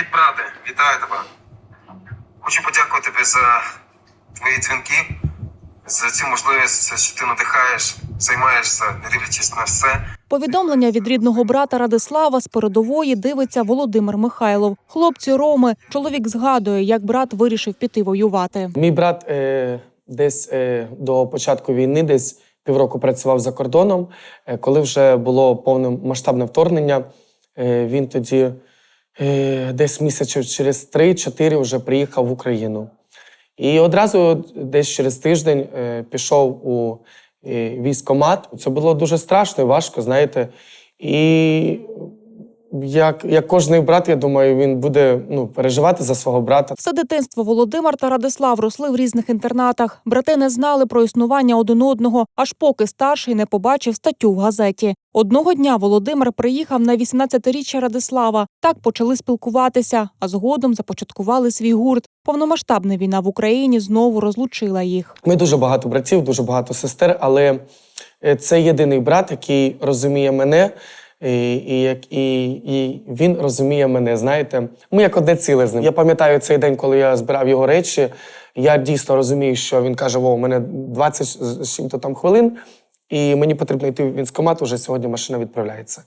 Привіт, брате, вітаю тебе. Хочу подякувати тобі за твої дзвінки, за цю можливість, що ти надихаєш, займаєшся, не дивлячись на все. Повідомлення від рідного брата Радислава з передової дивиться Володимир Михайлов. Хлопці Роми. Чоловік згадує, як брат вирішив піти воювати. Мій брат е, десь е, до початку війни, десь півроку працював за кордоном. Е, коли вже було повномасштабне вторгнення, е, він тоді десь місяців через 3-4 вже приїхав в Україну. І одразу десь через тиждень е, пішов у е, військкомат. Це було дуже страшно і важко, знаєте. І як, як кожний брат, я думаю, він буде ну, переживати за свого брата. Все дитинство Володимир та Радислав росли в різних інтернатах. Брати не знали про існування один одного, аж поки старший не побачив статтю в газеті. Одного дня Володимир приїхав на 18-річчя Радислава. Так почали спілкуватися, а згодом започаткували свій гурт. Повномасштабна війна в Україні знову розлучила їх. Ми дуже багато братів, дуже багато сестер, але е, це єдиний брат, який розуміє мене, і, і, і, він розуміє мене. Знаєте, ми як одне ціле з ним. Я пам'ятаю цей день, коли я збирав його речі. Я дійсно розумію, що він каже: О, у мене 20 з чим-то там хвилин, і мені потрібно йти в військкомат, уже сьогодні машина відправляється.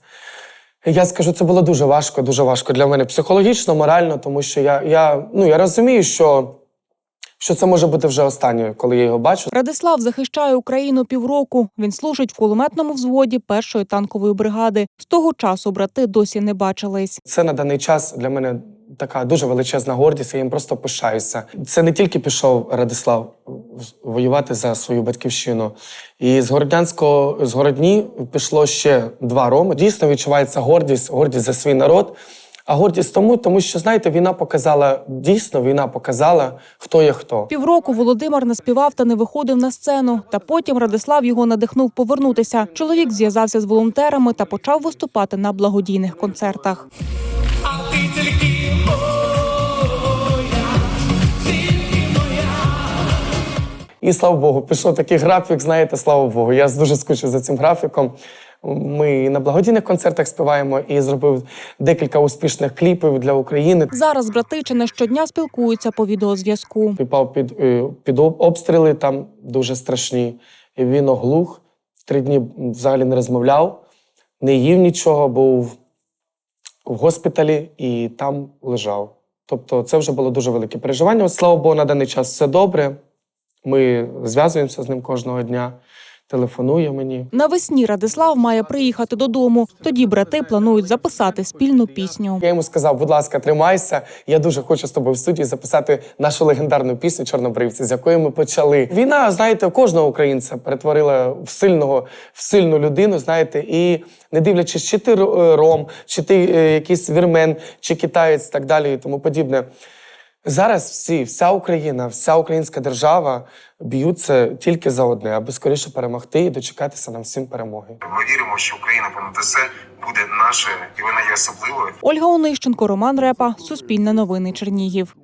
Я скажу, це було дуже важко, дуже важко для мене психологічно, морально, тому що я, я, ну, я розумію, що, що це може бути вже останнє, коли я його бачу. Радислав захищає Україну півроку. Він служить в кулеметному взводі першої танкової бригади. З того часу брати досі не бачились. Це на даний час для мене така дуже величезна гордість. Я їм просто пишаюся. Це не тільки пішов Радислав воювати за свою батьківщину. І з Городнянського з Городні пішло ще два роми. Дійсно відчувається гордість, гордість за свій народ. А гордість тому, тому що знаєте, війна показала дійсно, війна показала, хто є хто. Півроку Володимир не співав та не виходив на сцену. Та потім Радислав його надихнув повернутися. Чоловік зв'язався з волонтерами та почав виступати на благодійних концертах. А ти тільки. І слава Богу, пішов такий графік, знаєте, слава Богу. Я дуже скучив за цим графіком. Ми на благодійних концертах співаємо і зробив декілька успішних кліпів для України. Зараз брати чи не щодня спілкуються по відеозв'язку. Попав під, е, під обстріли там дуже страшні. І він оглух, три дні взагалі не розмовляв, не їв нічого, був в госпіталі і там лежав. Тобто це вже було дуже велике переживання. От, Слава Богу, на даний час все добре. Ми зв'язуємося з ним кожного дня, телефонує мені. Навесні Радислав має приїхати додому. Тоді брати планують записати спільну пісню. Я йому сказав, будь ласка, тримайся. Я дуже хочу з тобою в студії записати нашу легендарну пісню Чорнобривці, з якої ми почали. Війна, знаєте, кожного українця перетворила в сильного, в сильну людину, знаєте, і не дивлячись, чи ти е, ром, чи ти е, якийсь вірмен, чи китаєць, так далі і тому подібне. Зараз всі, вся Україна, вся українська держава б'ються тільки за одне, аби скоріше перемогти і дочекатися нам всім перемоги. Ми віримо, що Україна понад все буде нашою, і вона є особливою. Ольга Онищенко, Роман Репа, Суспільне новини Чернігів.